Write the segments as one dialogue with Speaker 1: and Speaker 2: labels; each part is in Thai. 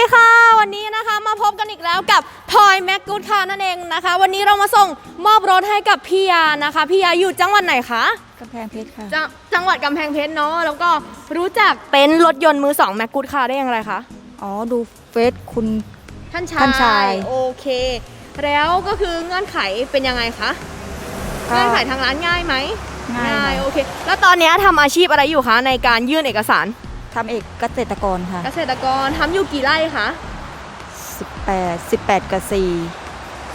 Speaker 1: วัสดีค่ะ วันนี้นะคะมาพบกันอีกแล้วกับทอยแม็กกูดค่ะนั่นเองนะคะ วันนี้เรามาส่งมอบรถให้กับพี่ยานะคะพี่ยาอยู่จังหวัดไหนคะ
Speaker 2: กำแพงเพชรค่ะ
Speaker 1: จงจังหวัดกำแพงเพชรเนาะแล้วก็รู้จักเต็นท์รถยนต์มือสองแม็กกูดค่ะได้อย่างไรคะ
Speaker 2: อ๋อดูเฟซคุณ
Speaker 1: ท่านชาย
Speaker 2: ท่านชาย
Speaker 1: โอเค แล้วก็คือเงื่อนไขเป็นยังไงคะ
Speaker 2: ก็
Speaker 1: เงื่อนไขทางร้านง่ายไหม
Speaker 2: ง่ายค่ะ
Speaker 1: โอเค แล้วตอนนี้ทำอาชีพอะไรอยู่คะในการยื่นเอกสาร
Speaker 2: ทำเอกเกษตรกรค่ะ
Speaker 1: เกษตรกรทำอยู่กี่ไร่คะ
Speaker 2: 18 18กับ4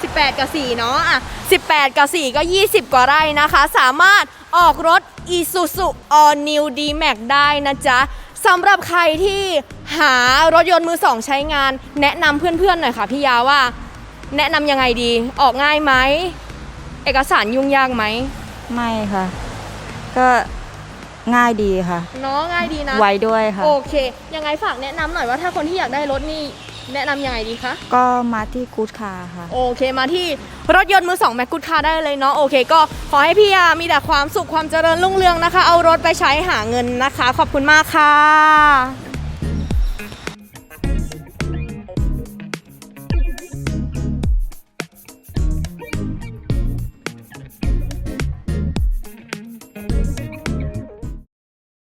Speaker 1: 18 กับ 4 เนาะอะ18 กับ 4 ก็ 20 กว่าไร่นะคะ สามารถออกรถ Isuzu All New D-Max ได้นะจ๊ะสำหรับใครที่หารถยนต์มือสองใช้งาน แนะนำเพื่อนๆหน่อยค่ะพี่ยาว่า แนะนำยังไงดี ออกง่ายไหม เอกสารยุ่งยากไหม
Speaker 2: ไม่ค่ะ ก็ ง่ายดีค่ะ
Speaker 1: เนาะง่ายดีนะ
Speaker 2: ไวด้วยค่ะ
Speaker 1: โอเค ยังไงฝากแนะนำหน่อยว่าถ้าคนที่อยากได้รถนี่แนะนำยังไงดีคะ
Speaker 2: ก็มาที่กู๊ดคาค่ะ
Speaker 1: โอเคมาที่รถยนต์มือสองแมกกุดคาได้เลยเนาะโอเค ก็ขอให้พี่ยามีแต่ความสุขความเจริญรุ่งเรืองนะคะ เอารถไปใช้หาเงินนะคะ ขอบคุณมากค่ะ